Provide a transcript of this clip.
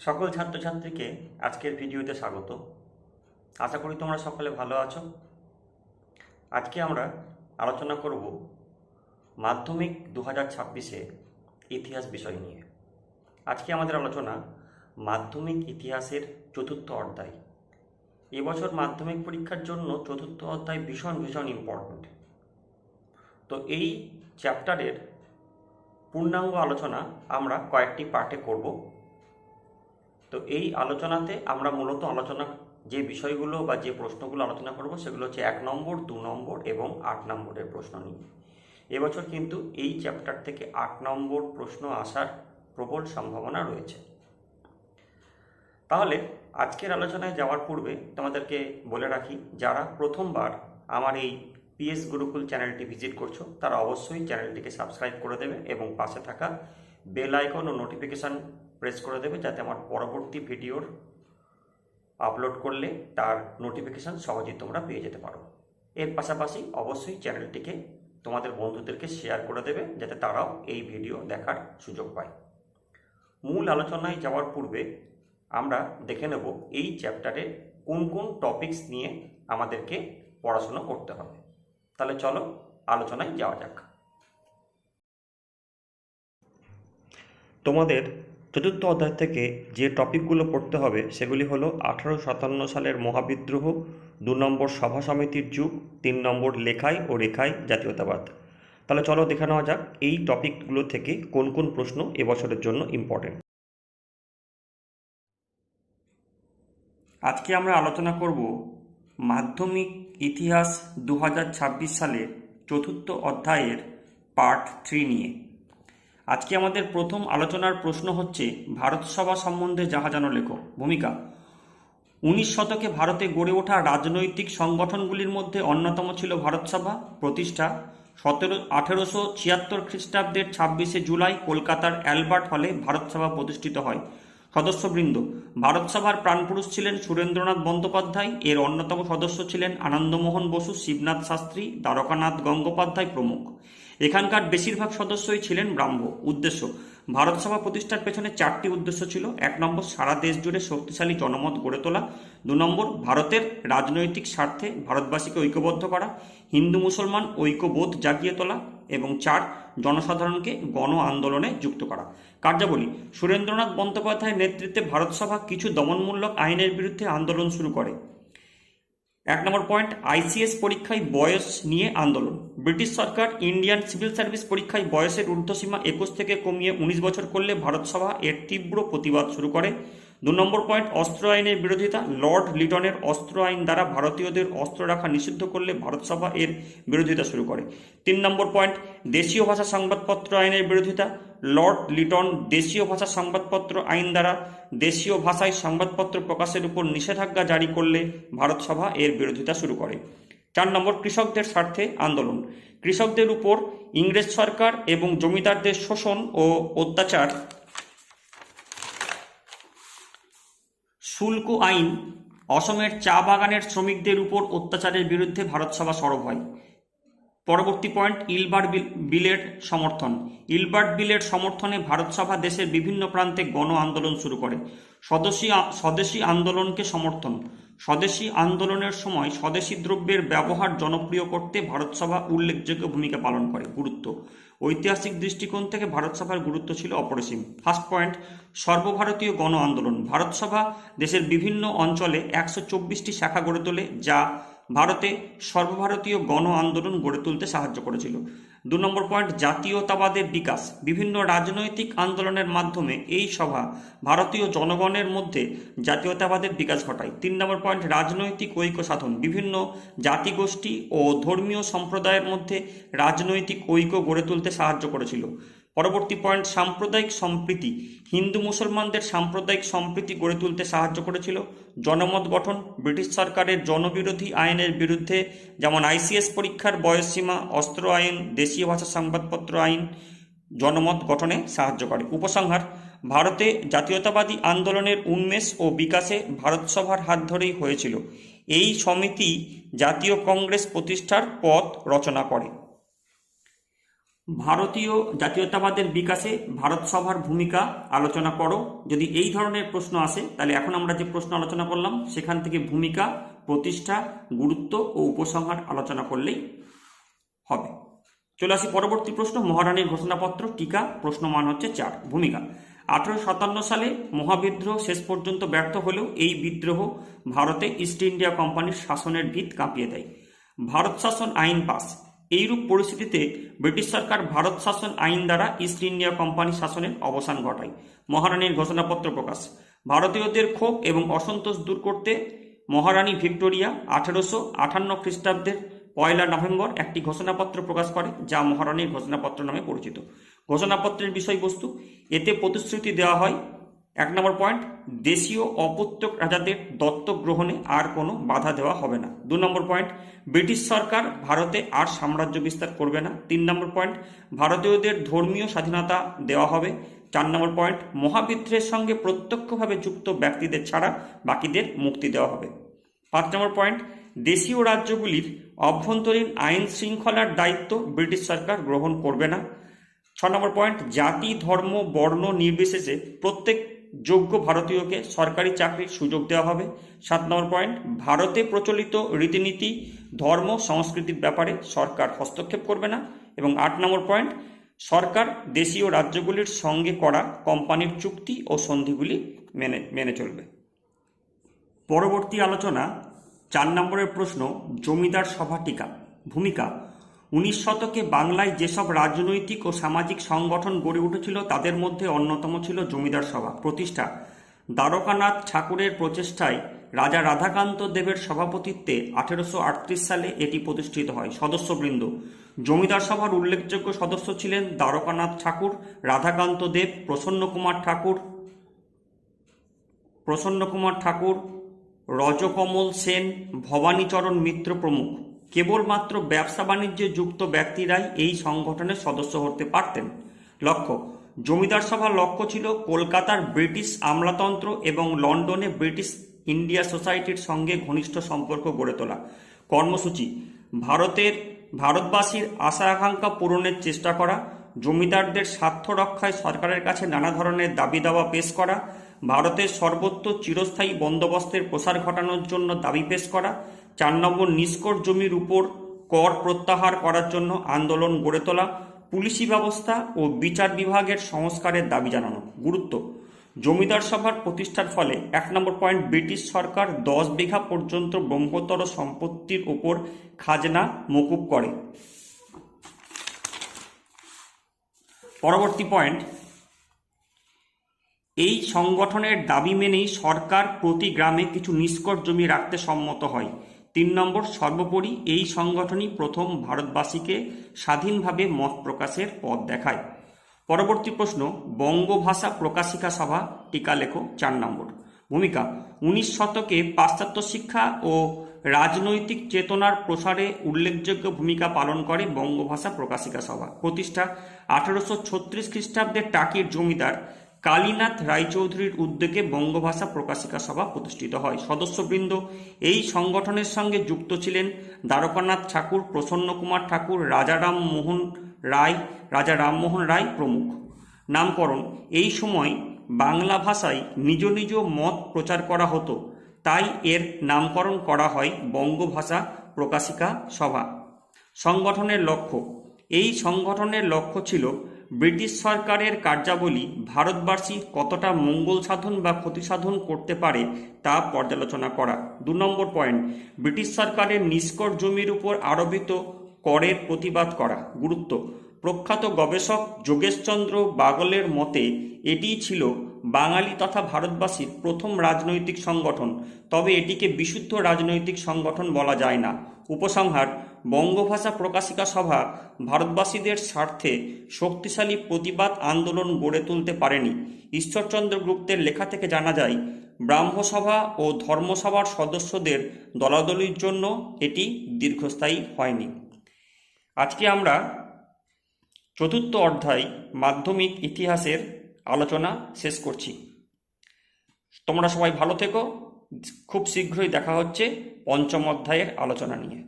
সকল ছাত্রছাত্রীকে আজকের ভিডিওতে স্বাগত। আশা করি তোমরা সকলে ভালো আছো। আজকে আমরা আলোচনা করব মাধ্যমিক দু হাজার ছাব্বিশে ইতিহাস বিষয় নিয়ে। আজকে আমাদের আলোচনা মাধ্যমিক ইতিহাসের চতুর্থ অধ্যায়। এবছর মাধ্যমিক পরীক্ষার জন্য চতুর্থ অধ্যায় ভীষণ ভীষণ ইম্পর্ট্যান্ট তো এই চ্যাপ্টারের পূর্ণাঙ্গ আলোচনা আমরা কয়েকটি পার্টে করব। তো এই আলোচনাতে আমরা মূলত আলোচনা, যে বিষয়গুলো বা যে প্রশ্নগুলো আলোচনা করব সেগুলো হচ্ছে এক নম্বর, দু নম্বর এবং আট নম্বরের প্রশ্ন নিয়ে। এবছর কিন্তু এই চ্যাপ্টার থেকে আট নম্বর প্রশ্ন আসার প্রবল সম্ভাবনা রয়েছে। তাহলে আজকের আলোচনায় যাওয়ার পূর্বে তোমাদেরকে বলে রাখি, যারা প্রথমবার আমার এই পিএস গুরুকুল চ্যানেলটি ভিজিট করছ, তারা অবশ্যই চ্যানেলটিকে সাবস্ক্রাইব করে দেবে এবং পাশে থাকা বেল আইকন ও নোটিফিকেশান প্রেস করে দেবে যাতে আমার পরবর্তী ভিডিওর আপলোড করলে তার নোটিফিকেশান সহজেই তোমরা পেয়ে যেতে পারো। এর পাশাপাশি অবশ্যই চ্যানেলটিকে তোমাদের বন্ধুদেরকে শেয়ার করে দেবে যাতে তারাও এই ভিডিও দেখার সুযোগ পায়। মূল আলোচনায় যাওয়ার পূর্বে আমরা দেখে নেব এই চ্যাপ্টারে কোন কোন টপিকস নিয়ে আমাদেরকে পড়াশুনো করতে হবে। তাহলে চলো আলোচনায় যাওয়া যাক। তোমাদের চতুর্থ অধ্যায় থেকে যে টপিকগুলো পড়তে হবে, সেগুলি হলো আঠারো সাতান্ন সালের মহাবিদ্রোহ, দু নম্বর সভা সমিতির যুগ, তিন নম্বর লেখায় ও রেখায় জাতীয়তাবাদ। তাহলে চলো দেখে নেওয়া যাক এই টপিকগুলো থেকে কোন কোন প্রশ্ন এবছরের জন্য ইম্পর্টেন্ট আজকে আমরা আলোচনা করব মাধ্যমিক ইতিহাস দু সালের চতুর্থ অধ্যায়ের পার্ট থ্রি নিয়ে। আজকে আমাদের প্রথম আলোচনার প্রশ্ন হচ্ছে, ভারত সভা সম্বন্ধে জাহাজানো লেখো ভূমিকা। উনিশ শতকে ভারতে গড়ে ওঠা রাজনৈতিক সংগঠনগুলির মধ্যে অন্যতম ছিল ভারত সভা, প্রতিষ্ঠা। সতেরো, আঠেরোশো ছিয়াত্তর খ্রিস্টাব্দের ছাব্বিশে জুলাই কলকাতার অ্যালবার্ট হলে ভারত সভা প্রতিষ্ঠিত হয়। সদস্যবৃন্দ, ভারত সভার প্রাণপুরুষ ছিলেন সুরেন্দ্রনাথ বন্দ্যোপাধ্যায়, এর অন্যতম সদস্য ছিলেন আনন্দমোহন বসু, শিবনাথ শাস্ত্রী, দ্বারকানাথ গঙ্গোপাধ্যায় প্রমুখ। এখানকার বেশিরভাগ সদস্যই ছিলেন ব্রাহ্ম। উদ্দেশ্য, ভারত সভা প্রতিষ্ঠার পেছনে চারটি উদ্দেশ্য ছিল, এক নম্বর সারা দেশ জুড়ে শক্তিশালী জনমত গড়ে তোলা, দু নম্বর ভারতের রাজনৈতিক স্বার্থে ভারতবাসীকে ঐক্যবদ্ধ করা, হিন্দু মুসলমান ঐক্যবোধ জাগিয়ে তোলা, এবং চার, জনসাধারণকে গণ আন্দোলনে যুক্ত করা। কার্যাবলী, সুরেন্দ্রনাথ বন্দ্যোপাধ্যায়ের নেতৃত্বে ভারত সভা কিছু দমনমূলক আইনের বিরুদ্ধে আন্দোলন শুরু করে। এক নম্বর পয়েন্ট আইসিএস পরীক্ষায় বয়স নিয়ে আন্দোলন। ব্রিটিশ সরকার ইন্ডিয়ান সিভিল সার্ভিস পরীক্ষায় বয়সের ঊর্ধ্বসীমা একুশ থেকে কমিয়ে উনিশ বছর করলে ভারতসভা এর তীব্র প্রতিবাদ শুরু করে। দু নম্বর পয়েন্ট অস্ত্র আইনের বিরোধিতা। লর্ড লিটনের অস্ত্র আইন দ্বারা ভারতীয়দের অস্ত্র রাখা নিষিদ্ধ করলে ভারত সভা এর বিরোধিতা শুরু করে। তিন নম্বর পয়েন্ট দেশীয় ভাষা সংবাদপত্র আইনের বিরোধিতা। লর্ড লিটন দেশীয় ভাষা সংবাদপত্র আইন দ্বারা দেশীয় ভাষায় সংবাদপত্র প্রকাশের উপর নিষেধাজ্ঞা জারি করলে ভারত সভা এর বিরোধিতা শুরু করে। চার নম্বর, কৃষকদের স্বার্থে আন্দোলন। কৃষকদের উপর ইংরেজ সরকার এবং জমিদারদের শোষণ ও অত্যাচার শুল্ক আইন, অসমের চা বাগানের শ্রমিকদের উপর অত্যাচারের বিরুদ্ধে ভারতসভা সরব হয়। পরবর্তী পয়েন্ট, ইলবার্ট বিল- বিলের সমর্থন। ইলবার্ট বিলের সমর্থনে ভারতসভা দেশের বিভিন্ন প্রান্তে গণ আন্দোলন শুরু করে। স্বদেশী স্বদেশী আন্দোলনকে সমর্থন। স্বদেশী আন্দোলনের সময় স্বদেশী দ্রব্যের ব্যবহার জনপ্রিয় করতে ভারতসভা উল্লেখযোগ্য ভূমিকা পালন করে, গুরুত্ব। ঐতিহাসিক দৃষ্টিকোণ থেকে ভারতসভার গুরুত্ব ছিল অপরিসীম। ফার্স্ট পয়েন্ট, সর্বভারতীয় গণ আন্দোলন। ভারত সভা দেশের বিভিন্ন অঞ্চলে একশো চব্বিশটি শাখা গড়ে তোলে, যা ভারতে সর্বভারতীয় গণ আন্দোলন গড়ে তুলতে সাহায্য করেছিল। দু নম্বর পয়েন্ট, জাতীয়তাবাদের বিকাশ। বিভিন্ন রাজনৈতিক আন্দোলনের মাধ্যমে এই সভা ভারতীয় জনগণের মধ্যে জাতীয়তাবাদের বিকাশ ঘটায়। তিন নম্বর পয়েন্ট, রাজনৈতিক ঐক্য সাধন বিভিন্ন জাতিগোষ্ঠী ও ধর্মীয় সম্প্রদায়ের মধ্যে রাজনৈতিক ঐক্য গড়ে তুলতে সাহায্য করেছিল। পরবর্তী পয়েন্ট, সাম্প্রদায়িক সম্প্রীতি। হিন্দু মুসলমানদের সাম্প্রদায়িক সম্প্রীতি গড়ে তুলতে সাহায্য করেছিল। জনমত গঠন, ব্রিটিশ সরকারের জনবিরোধী আইনের বিরুদ্ধে যেমন আইসিএস পরীক্ষার বয়সসীমা, অস্ত্র আইন, দেশীয় ভাষা সংবাদপত্র আইন জনমত গঠনে সাহায্য করে। উপসংহার, ভারতে জাতীয়তাবাদী আন্দোলনের উন্মেষ ও বিকাশে ভারত সভার হাত ধরেই হয়েছিল। এই সমিতি জাতীয় কংগ্রেস প্রতিষ্ঠার পথ রচনা করে। ভারতীয় জাতীয়তাবাদের বিকাশে ভারত সভার ভূমিকা আলোচনা করো। যদি এই ধরনের প্রশ্ন আসে, তাহলে এখন আমরা যে প্রশ্ন আলোচনা করলাম, সেখান থেকে ভূমিকা, প্রতিষ্ঠা, গুরুত্ব ও উপসংহার আলোচনা করলেই হবে। চলে আসি পরবর্তী প্রশ্ন, মহারানীর ঘোষণাপত্র, টিকা প্রশ্নমান হচ্ছে চার, ভূমিকা। আঠারোশো সাতান্ন সালে মহাবিদ্রোহ শেষ পর্যন্ত ব্যর্থ হলেও এই বিদ্রোহ ভারতে ইস্ট ইন্ডিয়া কোম্পানির শাসনের ভিত কাঁপিয়ে দেয়। ভারত শাসন আইন পাস। এইরূপ পরিস্থিতিতে ব্রিটিশ সরকার ভারত শাসন আইন দ্বারা ইস্ট ইন্ডিয়া কোম্পানি শাসনের অবসান ঘটায়। মহারানীর ঘোষণাপত্র প্রকাশ। ভারতীয়দের ক্ষোভ এবং অসন্তোষ দূর করতে মহারানী ভিক্টোরিয়া আঠেরোশো আঠান্ন খ্রিস্টাব্দের পয়লা নভেম্বর একটি ঘোষণাপত্র প্রকাশ করে, যা মহারানীর ঘোষণাপত্র নামে পরিচিত। ঘোষণাপত্রের বিষয়বস্তু, এতে প্রতিশ্রুতি দেওয়া হয় এক নম্বর পয়েন্ট দেশীয় অপত্যক রাজাদের দত্তক গ্রহণে আর কোনো বাধা দেওয়া হবে না। দু নম্বর পয়েন্ট ব্রিটিশ সরকার ভারতে আর সাম্রাজ্য বিস্তার করবে না। তিন নম্বর পয়েন্ট ভারতীয়দের ধর্মীয় স্বাধীনতা দেওয়া হবে। চার নম্বর পয়েন্ট মহাবিদ্রোহের সঙ্গে প্রত্যক্ষভাবে যুক্ত ব্যক্তিদের ছাড়া বাকিদের মুক্তি দেওয়া হবে। পাঁচ নম্বর পয়েন্ট দেশীয় রাজ্যগুলির অভ্যন্তরীণ আইন শৃঙ্খলার দায়িত্ব ব্রিটিশ সরকার গ্রহণ করবে না। ছ নম্বর পয়েন্ট জাতি, ধর্ম, বর্ণ নির্বিশেষে প্রত্যেক যোগ্য ভারতীয়কে সরকারি চাকরির সুযোগ দেওয়া হবে। সাত নম্বর পয়েন্ট, ভারতে প্রচলিত রীতিনীতি, ধর্ম, সংস্কৃতির ব্যাপারে সরকার হস্তক্ষেপ করবে না। এবং আট নম্বর পয়েন্ট, সরকার দেশীয় রাজ্যগুলির সঙ্গে করা কোম্পানির চুক্তি ও সন্ধিগুলি মেনে মেনে চলবে। পরবর্তী আলোচনা, চার নম্বরের প্রশ্ন, জমিদার সভা টিকা, ভূমিকা উনিশ শতকে বাংলায় যেসব রাজনৈতিক ও সামাজিক সংগঠন গড়ে উঠেছিল, তাদের মধ্যে অন্যতম ছিল জমিদার সভা, প্রতিষ্ঠা। দ্বারকানাথ ঠাকুরের প্রচেষ্টায় রাজা রাধাকান্ত দেবের সভাপতিত্বে আঠেরোশো আটত্রিশ সালে এটি প্রতিষ্ঠিত হয়। সদস্যবৃন্দ। জমিদার সভার উল্লেখযোগ্য সদস্য ছিলেন দ্বারকানাথ ঠাকুর, রাধাকান্ত দেব, প্রসন্ন কুমার ঠাকুর, প্রসন্ন কুমার ঠাকুর, রজকমল সেন, ভবানীচরণ মিত্র প্রমুখ। কেবলমাত্র ব্যবসা বাণিজ্যে যুক্ত ব্যক্তিরাই এই সংগঠনের সদস্য হতে পারতেন। লক্ষ্য, জমিদার সভার লক্ষ্য ছিল কলকাতার ব্রিটিশ আমলাতন্ত্র এবং লন্ডনে ব্রিটিশ ইন্ডিয়া সোসাইটির সঙ্গে ঘনিষ্ঠ সম্পর্ক গড়ে তোলা। কর্মসূচি, ভারতের, ভারতবাসীর আশা আকাঙ্ক্ষা পূরণের চেষ্টা করা, জমিদারদের স্বার্থ রক্ষায় সরকারের কাছে নানা ধরনের দাবি দাওয়া পেশ করা, ভারতের সর্বত্র চিরস্থায়ী বন্দোবস্তের প্রসার ঘটানোর জন্য দাবি পেশ করা চার নম্বর নিষ্কর জমির উপর কর প্রত্যাহার করার জন্য আন্দোলন গড়ে তোলা, পুলিশি ব্যবস্থা ও বিচার বিভাগের সংস্কারের দাবি জানানো। গুরুত্ব, জমিদার সভার প্রতিষ্ঠার ফলে এক নম্বর পয়েন্ট ব্রিটিশ সরকার দশ বিঘা পর্যন্ত ব্রহ্মতর সম্পত্তির ওপর খাজনা মকুব করে। পরবর্তী পয়েন্ট, এই সংগঠনের দাবি মেনেই সরকার প্রতি গ্রামে কিছু নিষ্কর জমি রাখতে সম্মত হয়। তিন নম্বর, সর্বোপরি এই সংগঠনই প্রথম ভারতবাসীকে স্বাধীনভাবে মত প্রকাশের পথ দেখায়। পরবর্তী প্রশ্ন, বঙ্গভাষা প্রকাশিকা সভা, টিকা চার নম্বর। ভূমিকা, উনিশ শতকে পাশ্চাত্য শিক্ষা ও রাজনৈতিক চেতনার প্রসারে উল্লেখযোগ্য ভূমিকা পালন করে বঙ্গভাষা প্রকাশিকা সভা। প্রতিষ্ঠা আঠারোশো ছত্রিশ খ্রিস্টাব্দের টাকির জমিদার কালীনাথ রায়চৌধুরীর উদ্যোগে বঙ্গভাষা প্রকাশিকা সভা প্রতিষ্ঠিত হয়। সদস্যবৃন্দ এই সংগঠনের সঙ্গে যুক্ত ছিলেন দ্বারকানাথ ঠাকুর প্রসন্ন কুমার ঠাকুর, রাজারাম মোহন রায়, রাজা রামমোহন রায় প্রমুখ। নামকরণ, এই সময় বাংলা ভাষায় নিজ নিজ মত প্রচার করা হতো, তাই এর নামকরণ করা হয় বঙ্গভাষা প্রকাশিকা সভা। সংগঠনের লক্ষ্য, এই সংগঠনের লক্ষ্য ছিল ব্রিটিশ সরকারের কার্যাবলী ভারতবাসী কতটা মঙ্গল সাধন বা ক্ষতি সাধন করতে পারে তা পর্যালোচনা করা। দু নম্বর পয়েন্ট, ব্রিটিশ সরকারের নিষ্কর জমির উপর আরোপিত করের প্রতিবাদ করা। গুরুত্ব, প্রখ্যাত গবেষক যোগেশচন্দ্র বাগলের মতে, এটিই ছিল বাঙালি তথা ভারতবাসীর প্রথম রাজনৈতিক সংগঠন। তবে এটিকে বিশুদ্ধ রাজনৈতিক সংগঠন বলা যায় না। উপসংহার, বঙ্গভাষা প্রকাশিকা সভা ভারতবাসীদের স্বার্থে শক্তিশালী প্রতিবাদ আন্দোলন গড়ে তুলতে পারেনি। ঈশ্বরচন্দ্র গুপ্তের লেখা থেকে জানা যায়, ব্রাহ্মসভা ও ধর্মসভার সদস্যদের দলাদলির জন্য এটি দীর্ঘস্থায়ী হয়নি। আজকে আমরা চতুর্থ অধ্যায় মাধ্যমিক ইতিহাসের আলোচনা শেষ করছি। তোমরা সবাই ভালো থেকো। খুব শীঘ্রই দেখা হচ্ছে পঞ্চম অধ্যায়ের আলোচনা নিয়ে।